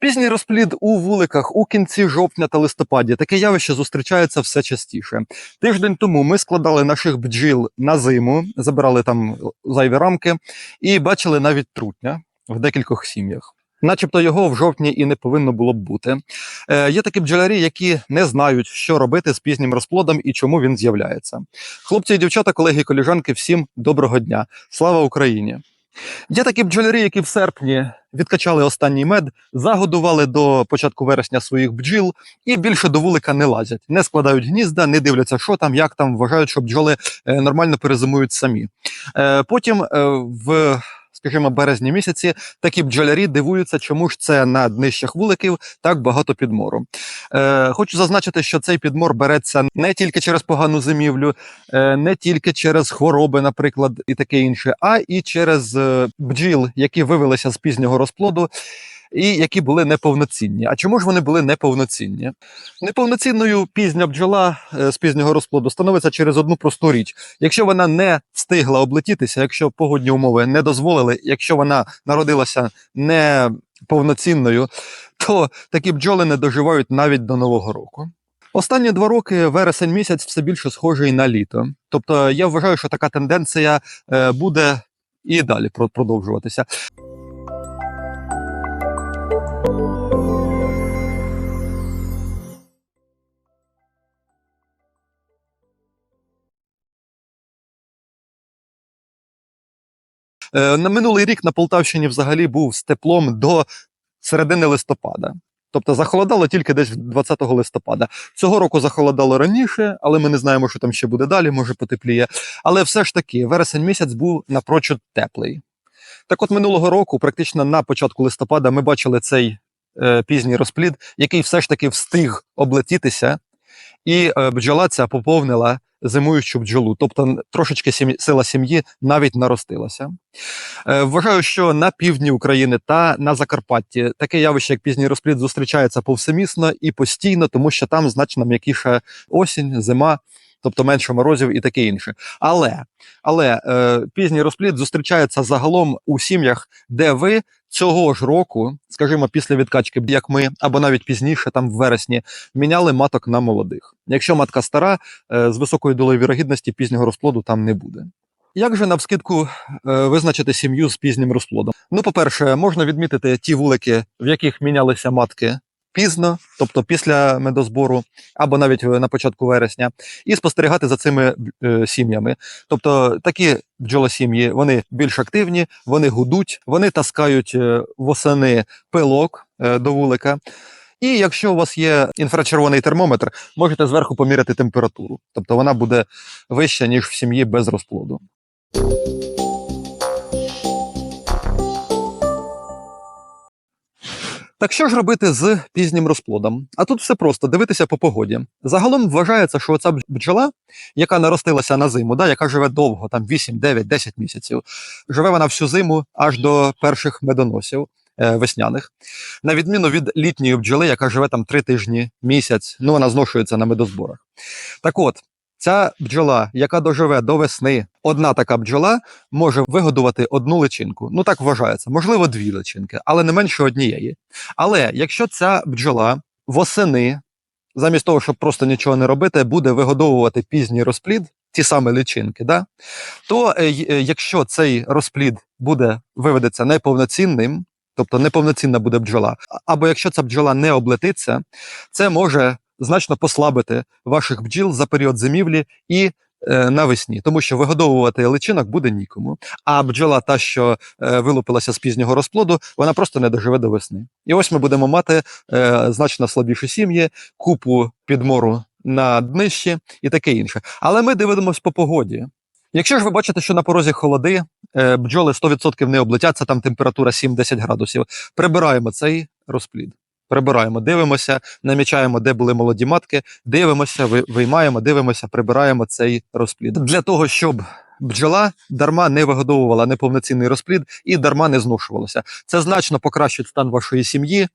Пізній розплід у вуликах у кінці жовтня та листопаді таке явище зустрічається все частіше. Тиждень тому ми складали наших бджіл на зиму, забирали там зайві рамки і бачили навіть трутня в декількох сім'ях. Начебто його в жовтні і не повинно було б бути. Е, є такі бджолярі, які не знають, що робити з пізнім розплодом і чому він з'являється. Хлопці і дівчата, колеги і коліжанки, всім доброго дня! Слава Україні! Є такі бджолярі, які в серпні відкачали останній мед, загодували до початку вересня своїх бджіл і більше до вулика не лазять, не складають гнізда, не дивляться, що там, як там, вважають, що бджоли е, нормально перезимують самі. Е, Потім е, в. Скажімо, березні місяці такі бджолярі дивуються, чому ж це на днищах вуликів так багато підмору. Е, хочу зазначити, що цей підмор береться не тільки через погану зимівлю, е, не тільки через хвороби, наприклад, і таке інше, а і через е, бджіл, які вивелися з пізнього розплоду. І які були неповноцінні. А чому ж вони були неповноцінні? Неповноцінною пізня бджола е, з пізнього розплоду становиться через одну просту річ. Якщо вона не встигла облетітися, якщо погодні умови не дозволили, якщо вона народилася не повноцінною, то такі бджоли не доживають навіть до нового року. Останні два роки вересень місяць все більше схожий на літо. Тобто я вважаю, що така тенденція е, буде і далі продовжуватися. На минулий рік на Полтавщині взагалі був з теплом до середини листопада. Тобто захолодало тільки десь 20 листопада. Цього року захолодало раніше, але ми не знаємо, що там ще буде далі, може потепліє. Але все ж таки, вересень місяць був напрочуд теплий. Так от минулого року, практично на початку листопада, ми бачили цей е, пізній розплід, який все ж таки встиг облетітися, і е, бджола ця поповнила зимуючу бджолу. Тобто трошечки сім... сила сім'ї навіть наростилася. Е, Вважаю, що на півдні України та на Закарпатті таке явище, як пізній розплід, зустрічається повсемісно і постійно, тому що там значно м'якіша осінь, зима, тобто менше морозів і таке інше. Але, але е, пізній розплід зустрічається загалом у сім'ях, де ви цього ж року, скажімо, після відкачки, як ми, або навіть пізніше, там в вересні, міняли маток на молодих. Якщо матка стара, е, з високою долею вірогідності пізнього розплоду там не буде. Як же навскидку е, визначити сім'ю з пізнім розплодом? Ну, по-перше, можна відмітити ті вулики, в яких мінялися матки пізно, тобто після медозбору, або навіть е, на початку вересня, і спостерігати за цими е, сім'ями. Тобто такі бджолосім'ї вони більш активні, вони гудуть, вони таскають е, восени пилок е, до вулика. І якщо у вас є інфрачервоний термометр, можете зверху поміряти температуру. Тобто вона буде вища, ніж в сім'ї без розплоду. Так що ж робити з пізнім розплодом? А тут все просто дивитися по погоді. Загалом вважається, що оця бджола, яка наростилася на зиму, да, яка живе довго, там 8, 9, 10 місяців, живе вона всю зиму аж до перших медоносів е, весняних. На відміну від літньої бджоли, яка живе там 3 тижні, місяць, ну вона зношується на медозборах. Так от, ця бджола, яка доживе до весни, одна така бджола може вигодувати одну личинку. Ну так вважається, можливо, дві личинки, але не менше однієї. Але якщо ця бджола восени, замість того, щоб просто нічого не робити, буде вигодовувати пізній розплід, ті самі личинки, да? то е, е, якщо цей розплід буде виведеться неповноцінним, тобто неповноцінна буде бджола, або якщо ця бджола не облетиться, це може значно послабити ваших бджіл за період зимівлі і навесні, тому що вигодовувати личинок буде нікому. А бджола, та, що е, вилупилася з пізнього розплоду, вона просто не доживе до весни. І ось ми будемо мати е, значно слабіші сім'ї, купу підмору на днищі і таке інше. Але ми дивимося по погоді. Якщо ж ви бачите, що на порозі холоди, е, бджоли 100% не облетяться, там температура 7-10 градусів, прибираємо цей розплід. Прибираємо, дивимося, намічаємо, де були молоді матки, дивимося, ви- виймаємо, дивимося, прибираємо цей розплід. Для того, щоб бджола дарма не вигодовувала неповноцінний розплід і дарма не зношувалася. Це значно покращить стан вашої сім'ї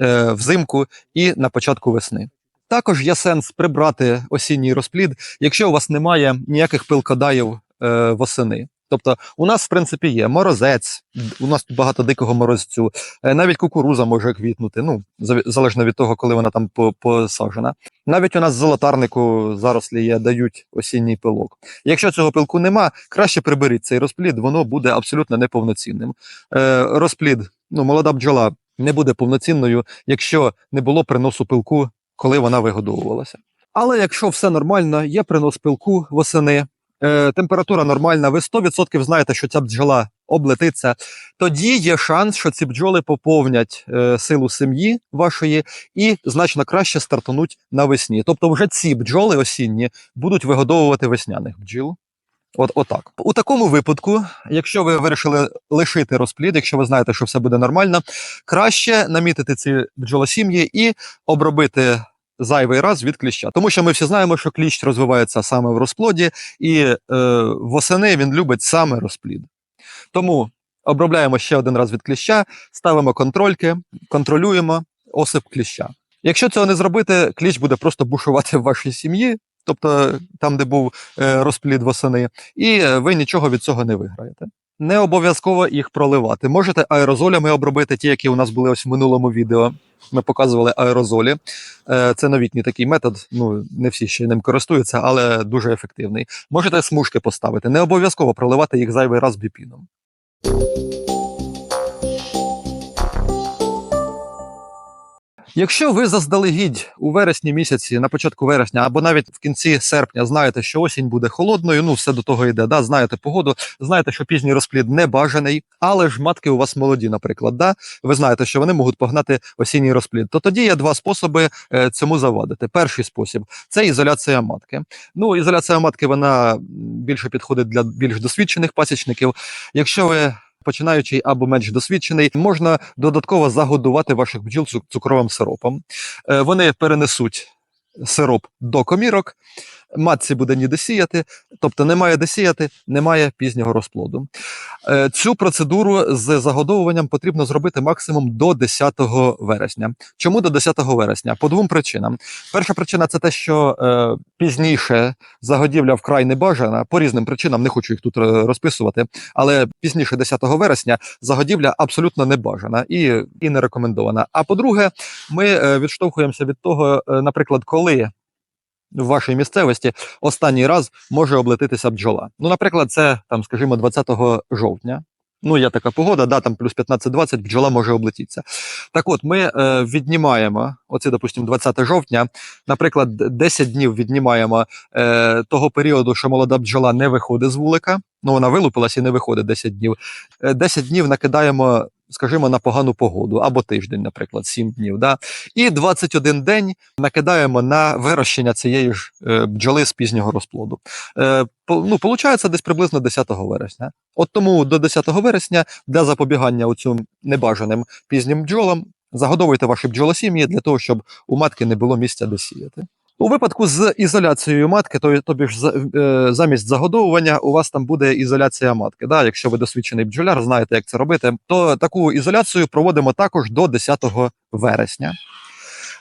е, взимку і на початку весни. Також є сенс прибрати осінній розплід, якщо у вас немає ніяких пилкодаїв е, восени. Тобто, у нас, в принципі, є морозець, у нас тут багато дикого морозцю, е, навіть кукуруза може квітнути, ну, залежно від того, коли вона там по- посаджена. Навіть у нас золотарнику зарослі є, дають осінній пилок. Якщо цього пилку нема, краще приберіть цей розплід, воно буде абсолютно неповноцінним. Е, розплід, ну, молода бджола не буде повноцінною, якщо не було приносу пилку, коли вона вигодовувалася. Але якщо все нормально, є принос пилку восени, е, температура нормальна, ви 100% знаєте, що ця бджола облетиться, тоді є шанс, що ці бджоли поповнять е, силу сім'ї вашої і значно краще стартануть навесні. Тобто, вже ці бджоли осінні будуть вигодовувати весняних бджіл. От, отак. У такому випадку, якщо ви вирішили лишити розплід, якщо ви знаєте, що все буде нормально, краще намітити ці бджолосім'ї і обробити зайвий раз від кліща. Тому що ми всі знаємо, що кліщ розвивається саме в розплоді, і е, восени він любить саме розплід. Тому обробляємо ще один раз від кліща, ставимо контрольки, контролюємо осип кліща. Якщо цього не зробити, кліщ буде просто бушувати в вашій сім'ї, тобто там, де був е, розплід восени, і е, ви нічого від цього не виграєте. Не обов'язково їх проливати. Можете аерозолями обробити, ті, які у нас були ось в минулому відео. Ми показували аерозолі. Е, Це новітній такий метод. Ну не всі ще ним користуються, але дуже ефективний. Можете смужки поставити. Не обов'язково проливати їх зайвий раз біпіном. Якщо ви заздалегідь у вересні місяці, на початку вересня, або навіть в кінці серпня знаєте, що осінь буде холодною, ну все до того йде, да, знаєте погоду, знаєте, що пізній розплід не бажаний, але ж матки у вас молоді, наприклад, да, ви знаєте, що вони можуть погнати осінній розплід. То тоді є два способи е, цьому завадити. Перший спосіб це ізоляція матки. Ну, ізоляція матки вона більше підходить для більш досвідчених пасічників. Якщо ви починаючий або менш досвідчений, можна додатково загодувати ваших бджіл цукровим сиропом. Е, Вони перенесуть сироп до комірок, матці буде ніде сіяти, тобто немає де сіяти, немає пізнього розплоду. Е, Цю процедуру з загодовуванням потрібно зробити максимум до 10 вересня. Чому до 10 вересня? По двом причинам. Перша причина це те, що е, пізніше загодівля вкрай не бажана, по різним причинам, не хочу їх тут е, розписувати, але пізніше 10 вересня загодівля абсолютно не бажана і, і не рекомендована. А по-друге, ми е, відштовхуємося від того, наприклад, коли в вашій місцевості останній раз може облетитися бджола. Ну, наприклад, це там, скажімо, 20 жовтня. Ну, є така погода, да, там плюс 15-20, бджола може облетітися. Так от, ми е, віднімаємо, оце, допустимо, 20 жовтня, наприклад, 10 днів віднімаємо е, того періоду, що молода бджола не виходить з вулика. Ну, вона вилупилась і не виходить 10 днів. Е, 10 днів накидаємо, скажімо, на погану погоду, або тиждень, наприклад, 7 днів. Да? І 21 день накидаємо на вирощення цієї ж е, бджоли з пізнього розплоду. Е, ну, получається десь приблизно 10 вересня. От тому до 10 вересня для запобігання оцю небажаним пізнім бджолам загодовуйте ваші бджолосім'ї для того, щоб у матки не було місця де сіяти. У випадку з ізоляцією матки, то, тобі ж е, замість загодовування у вас там буде ізоляція матки. Да? Якщо ви досвідчений бджоляр, знаєте, як це робити, то таку ізоляцію проводимо також до 10 вересня.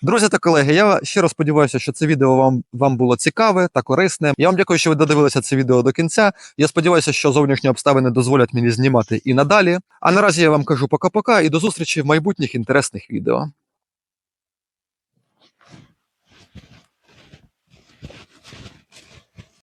Друзі та колеги, я щиро сподіваюся, що це відео вам, вам було цікаве та корисне. Я вам дякую, що ви додивилися це відео до кінця. Я сподіваюся, що зовнішні обставини дозволять мені знімати і надалі. А наразі я вам кажу пока-пока і до зустрічі в майбутніх інтересних відео.